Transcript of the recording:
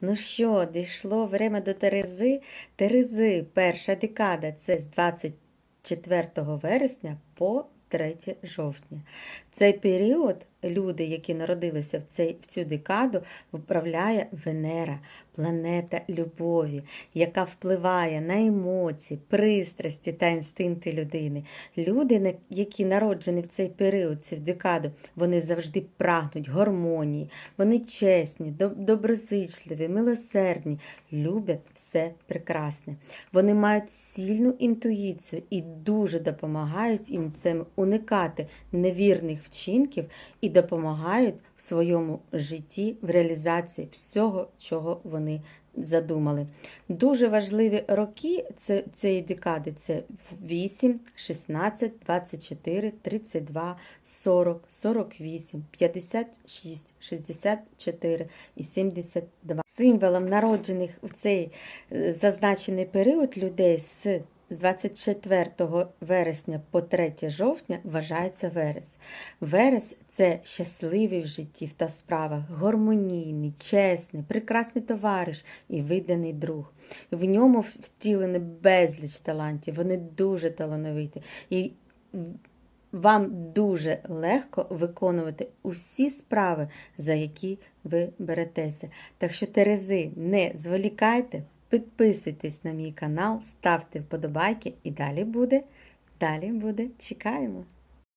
Ну що, дійшло время до Терези? Терези, перша декада це з 24 вересня по 3 жовтня. Цей період люди, які народилися в, цей, в цю декаду, виправляє Венера, планета любові, яка впливає на емоції, пристрасті та інстинкти людини. Люди, які народжені в цей період, цю декаду, вони завжди прагнуть гармонії, вони чесні, доброзичливі, милосердні, люблять все прекрасне. Вони мають сильну інтуїцію і дуже допомагають їм цим уникати невірних вчинків і допомагають в своєму житті в реалізації всього, чого вони задумали. Дуже важливі роки цієї декади це 8, 16, 24, 32, 40, 48, 56, 64 і 72. Символом народжених в цей е, зазначений період людей з з 24 вересня по 3 жовтня вважається верес. Верес це щасливий в житті та справах, гармонійний, чесний, прекрасний товариш і виданий друг. В ньому втілені безліч талантів, вони дуже талановиті. І вам дуже легко виконувати усі справи, за які ви беретеся. Так що, Терези, не зволікайте, підписуйтесь на мій канал, ставте вподобайки і далі буде. Далі буде. Чекаємо.